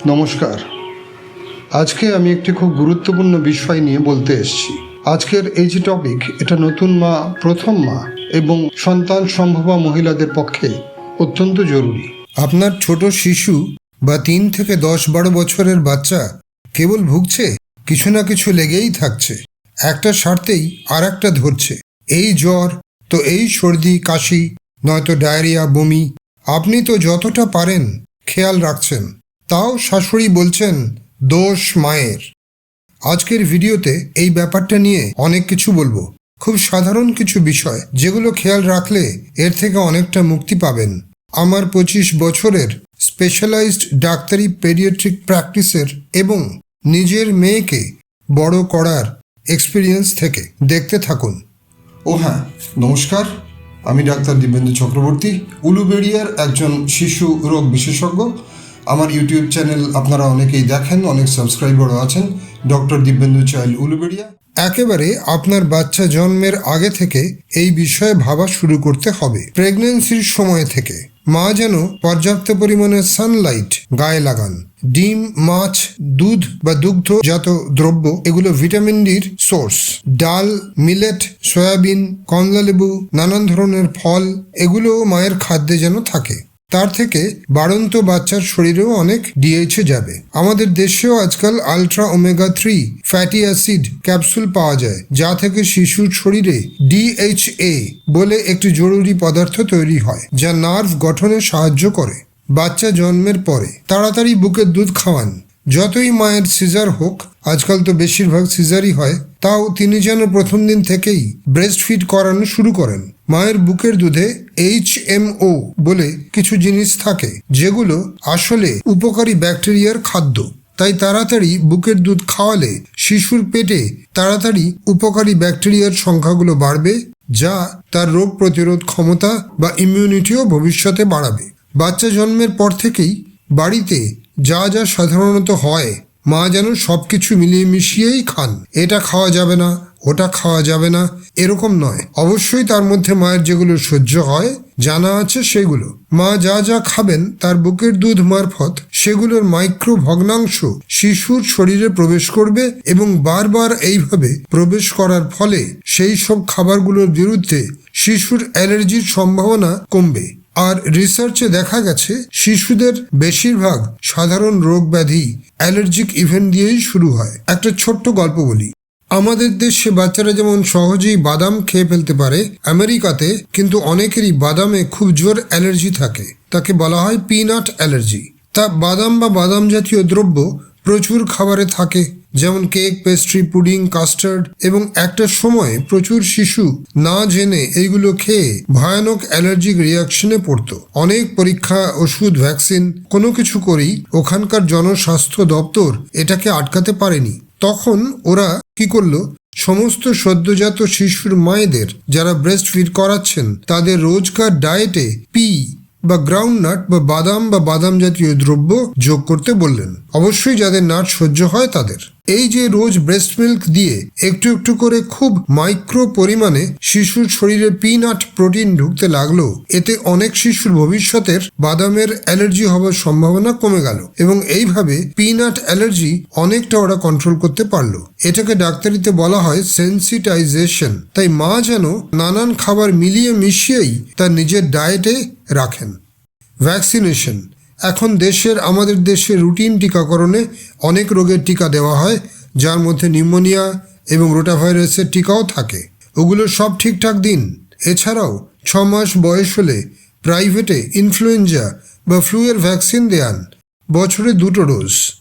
নমস্কার। আজকে আমি একটি খুব গুরুত্বপূর্ণ বিষয় নিয়ে বলতে এসেছি। আজকের এই যে টপিক এটা নতুন মা, প্রথম মা এবং সন্তান সম্ভবা মহিলাদের পক্ষে অত্যন্ত জরুরি। আপনার ছোট শিশু বা তিন থেকে দশ বারো বছরের বাচ্চা কেবল ভুগছে, কিছু না কিছু লেগেই থাকছে। একটা সারতেই আর একটা ধরছে। এই জ্বর তো এই সর্দি, কাশি, নয়তো ডায়রিয়া, বমি, আপনি তো যতটা পারেন খেয়াল রাখছেন। তাও শাশুড়ি বলছেন, দোষ মায়ের। আজকের ভিডিওতে এই ব্যাপারটা নিয়ে অনেক কিছু বলব। খুব সাধারণ কিছু বিষয়, যেগুলো খেয়াল রাখলে এর থেকে অনেকটা মুক্তি পাবেন। আমার পঁচিশ বছরের স্পেশালাইজড ডাক্তারি পেডিয়াট্রিক প্র্যাকটিসের এবং নিজের মেয়েকে বড় করার এক্সপিরিয়েন্স থেকে দেখতে থাকুন। ও হ্যাঁ নমস্কার। আমি ডাক্তার দিব্যেন্দু চক্রবর্তী, উলুবেড়িয়ার একজন শিশু রোগ বিশেষজ্ঞ। আমার ইউটিউব চ্যানেল আপনারা অনেকেই দেখেন, অনেক সাবস্ক্রাইবারও আছেন ডক্টর দিব্যেন্দু চাইল্ড উলুবেড়িয়া। একেবারে আপনার বাচ্চা জন্মের আগে থেকে এই বিষয়ে ভাবা শুরু করতে হবে। প্রেগন্যান্সির সময় থেকে মা যেন পর্যাপ্ত পরিমাণে সানলাইট গায়ে লাগান। ডিম, মাছ, দুধ বা দুগ্ধজাত দ্রব্য, এগুলো ভিটামিন ডির সোর্স ডাল মিলেট সয়াবিন, কমলালেবু, নানান ধরনের ফল এগুলো মায়ের খাদ্যে যেন থাকে। তার থেকে বাড়ন্ত বাচ্চার শরীরেও অনেক ডিএইচে যাবে। আমাদের দেশেও আজকাল ultra omega three fatty acid capsule পাওয়া যায়, যা থেকে শিশুর শরীরে ডিএইচএ বলে একটি জরুরি পদার্থ তৈরি হয়, যা নার্ভ গঠনে সাহায্য করে। বাচ্চা জন্মের পরে তাড়াতাড়ি বুকের দুধ খাওয়ান। যতই মায়ের সিজার হোক আজকাল তো বেশিরভাগ সিজারই হয়। তাও তিনি যেন প্রথম দিন থেকেই ব্রেস্ট ফিড করানো শুরু করেন। মায়ের বুকের দুধে এইচ এম ও বলে কিছু জিনিস থাকে, যেগুলো আসলে উপকারী ব্যাকটেরিয়ার খাদ্য। তাই তাড়াতাড়ি বুকের দুধ খাওয়ালে শিশুর পেটে তাড়াতাড়ি উপকারী ব্যাকটেরিয়ার সংখ্যাগুলো বাড়বে, যা তার রোগ প্রতিরোধ ক্ষমতা বা ইমিউনিটিও ভবিষ্যতে বাড়াবে। বাচ্চা জন্মের পর থেকেই বাড়িতে যা যা সাধারণত হয় মা যেন সব কিছু মিলিয়ে মিশিয়েই খান। এটা খাওয়া যাবে না, ওটা খাওয়া যাবে না, এরকম নয়। অবশ্যই তার মধ্যে মায়ের যেগুলো সহ্য হয়, জানা আছে সেগুলো। মা যা যা খাবেন, তার বুকের দুধ মারফত, সেগুলোর মাইক্রো ভগ্নাংশ শিশুর শরীরে প্রবেশ করবে এবং বারবার এইভাবে প্রবেশ করার ফলে সেই সব খাবারগুলোর বিরুদ্ধে শিশুর অ্যালার্জির সম্ভাবনা কমবে। আর রিসার্চে দেখা গেছে, শিশুদের বেশিরভাগ সাধারণ রোগ ব্যাধি অ্যালার্জিক ইভেন্ট দিয়েই শুরু হয়। একটা ছোট্ট গল্প বলি। আমাদের দেশে বাচ্চারা যেমন সহজেই বাদাম খেয়ে ফেলতে পারে, আমেরিকাতে কিন্তু অনেকেরই বাদামে খুব জোর অ্যালার্জি থাকে। তাকে বলা হয় পিনাট অ্যালার্জি তা বাদাম বা বাদাম জাতীয় দ্রব্য প্রচুর খাবারে থাকে। যেমন কেক, পেস্ট্রি, পুডিং, কাস্টার্ড এবং একটা সময় প্রচুর শিশু না জেনে এইগুলো খেয়ে ভয়ানক অ্যালার্জিক রিয়াকশনে পড়তো। অনেক পরীক্ষা, ওষুধ, ভ্যাকসিন কোনো কিছু করেই ওখানকার জনস্বাস্থ্য দপ্তর এটাকে আটকাতে পারেনি। তখন ওরা কি করল? সমস্ত সদ্যজাত শিশুর মায়েদের যারা ব্রেস্ট ফিড করাচ্ছেন, তাদের রোজকার ডায়েটে পি বা গ্রাউন্ড নাট বা বাদাম বা বাদাম জাতীয় দ্রব্য যোগ করতে বললেন। অবশ্যই যাদের নাট সহ্য হয় তাদের। এই যে রোজ ব্রেস্ট মিল্ক দিয়ে একটু একটু করে খুব মাইক্রো পরিমাণে শিশুর শরীরে পিনাট প্রোটিন ঢুকতে লাগল, এতে অনেক শিশুর ভবিষ্যতের বাদামের অ্যালার্জি হওয়ার সম্ভাবনা কমে গেল এবং এইভাবে পিনাট অ্যালার্জি অনেকটা ওরা কন্ট্রোল করতে পারল। এটাকে ডাক্তারিতে বলা হয় সেন্সিটাইজেশন তাই মা যেন নানান খাবার মিলিয়ে মিশিয়েই তার নিজের ডায়েটে রাখেন। ভ্যাকসিনেশন এখন দেশের, আমাদের দেশে রুটিন টিকাকরণে অনেক রোগের টিকা দেওয়া হয়, যার মধ্যে নিউমোনিয়া এবং রোটাভাইরাসের টিকাও থাকে। ওগুলো সব ঠিকঠাক দিন। এছাড়াও ছ মাস বয়স হলে প্রাইভেটে ইনফ্লুয়েঞ্জা বা ফ্লুয়ের ভ্যাকসিন দেয়ান। বছরে দুটো ডোজ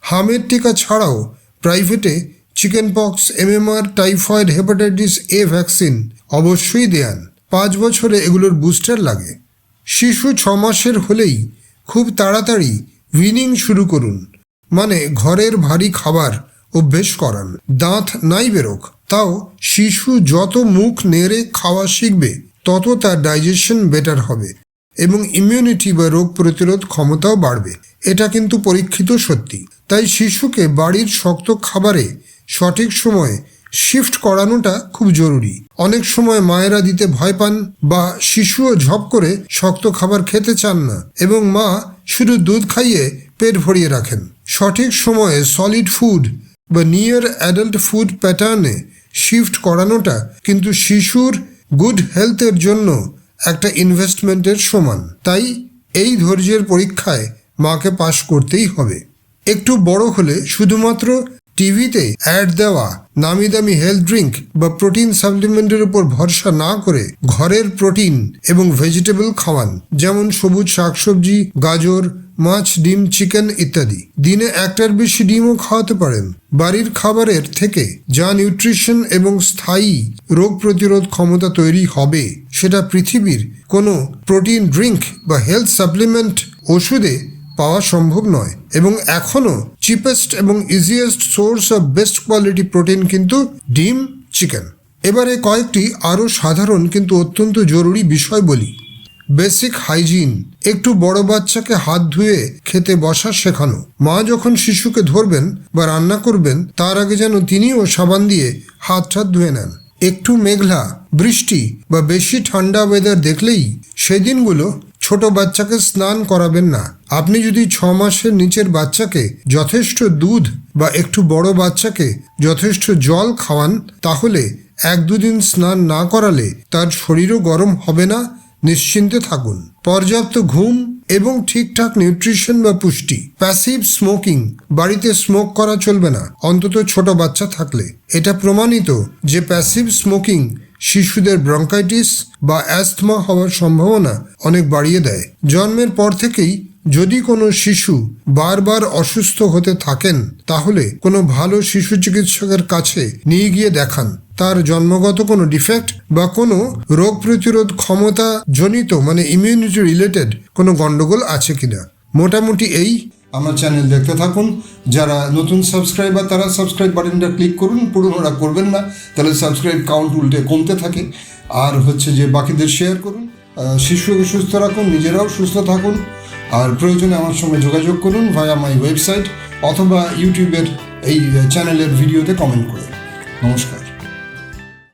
হামের টিকা ছাড়াও প্রাইভেটে chicken pox MMR typhoid hepatitis A vaccine অবশ্যই দেয়ান। পাঁচ বছরে এগুলোর বুস্টার লাগে। শিশু ছ মাসের হলেই খুব তাড়াতাড়ি উইনিং শুরু করুন। মানে ঘরের ভারী খাবার অভ্যেস করান। দাঁত নাই বেরোক। তাও শিশু যত মুখ নেড়ে খাওয়া শিখবে, তত তার ডাইজেশন বেটার হবে এবং ইমিউনিটি বা রোগ প্রতিরোধ ক্ষমতাও বাড়বে। এটা কিন্তু পরীক্ষিত সত্যি। তাই শিশুকে বাড়ির শক্ত খাবারে সঠিক সময়ে শিফট করানোটা খুব জরুরি। অনেক সময় মায়েরা দিতে ভয় পান বা শিশুও ঝপ করে শক্ত খাবার খেতে চান না এবং মা শুধু দুধ খাইয়ে পেট ভরিয়ে রাখেন। সঠিক সময়ে সলিড ফুড বা নিয়ার অ্যাডাল্ট ফুড প্যাটার্নে শিফট করানোটা কিন্তু শিশুর গুড হেলথের জন্য একটা ইনভেস্টমেন্টের সমান। তাই এই ধৈর্যের পরীক্ষায় মাকে পাশ করতেই হবে। একটু বড় হলে শুধুমাত্র টিভিতে অ্যাড দেওয়া নামি দামি হেলথ ড্রিঙ্ক বা প্রোটিন সাপ্লিমেন্টের উপর ভরসা না করে ঘরের প্রোটিন এবং ভেজিটেবল খাওয়ান। যেমন সবুজ শাকসবজি, গাজর, মাছ, ডিম চিকেন ইত্যাদি। দিনে একটার বেশি ডিমও খাওয়াতে পারেন। বাড়ির খাবারের থেকে যা নিউট্রিশন এবং স্থায়ী রোগ প্রতিরোধ ক্ষমতা তৈরি হবে, সেটা পৃথিবীর কোনো প্রোটিন ড্রিঙ্ক বা হেলথ সাপ্লিমেন্ট ওষুধে পাওয়া সম্ভব নয়। এবং এখনও চিপেস্ট এবং easiest source of best quality protein কিন্তু ডিম চিকেন এবারে কয়েকটি আরও সাধারণ কিন্তু অত্যন্ত জরুরি বিষয় বলি। বেসিক হাইজিন একটু বড় বাচ্চাকে হাত ধুয়ে খেতে বসা শেখানো। মা যখন শিশুকে ধরবেন বা রান্না করবেন, তার আগে যেন তিনিও সাবান দিয়ে হাত টাত ধুয়ে নেন। একটু মেঘলা, বৃষ্টি বা বেশি ঠান্ডা ওয়েদার দেখলেই সেই দিনগুলো ছোট বাচ্চাকে স্নান করাবেন না। আপনি যদি ছ মাসের নিচের বাচ্চাকে যথেষ্ট দুধ বা একটু বড় বাচ্চাকে যথেষ্ট জল খাওয়ান, তাহলে এক দুদিন স্নান না করালে তার শরীরও গরম হবে না। নিশ্চিন্তে থাকুন। পর্যাপ্ত ঘুম এবং ঠিকঠাক নিউট্রিশন বা পুষ্টি। Passive smoking. বাড়িতে স্মোক করা চলবে না। অন্তত ছোট বাচ্চা থাকলে। এটা প্রমাণিত যে প্যাসিভ স্মোকিং শিশুদের ব্রঙ্কাইটিস বা অ্যাস্থমা হওয়ার সম্ভাবনা অনেক বাড়িয়ে দেয়। জন্মের পর থেকেই যদি কোনো শিশু বারবার অসুস্থ হতে থাকেন, তাহলে কোনো ভালো শিশু চিকিৎসকের কাছে নিয়ে গিয়ে দেখান। তার জন্মগত কোনো ডিফেক্ট বা কোনো রোগ প্রতিরোধ ক্ষমতা জনিত মানে ইমিউনিটি রিলেটেড কোনো গন্ডগোল আছে কিনা। মোটামুটি এই আমার চ্যানেল দেখতে থাকুন। যারা নতুন সাবস্ক্রাইবার তারা সাবস্ক্রাইব বাটনটা ক্লিক করুন। পুরনোরা করবেন না, তাহলে সাবস্ক্রাইব কাউন্ট উল্টে কমতে থাকে। আর হচ্ছে যে বাকিদের শেয়ার করুন শিশুকে সুস্থ রাখুন, নিজেরাও সুস্থ থাকুন। আর প্রয়োজনে আমার সঙ্গে যোগাযোগ করুন ভায়া মাই ওয়েবসাইট অথবা ইউটিউবের এই চ্যানেলের ভিডিওতে কমেন্ট করে। নমস্কার।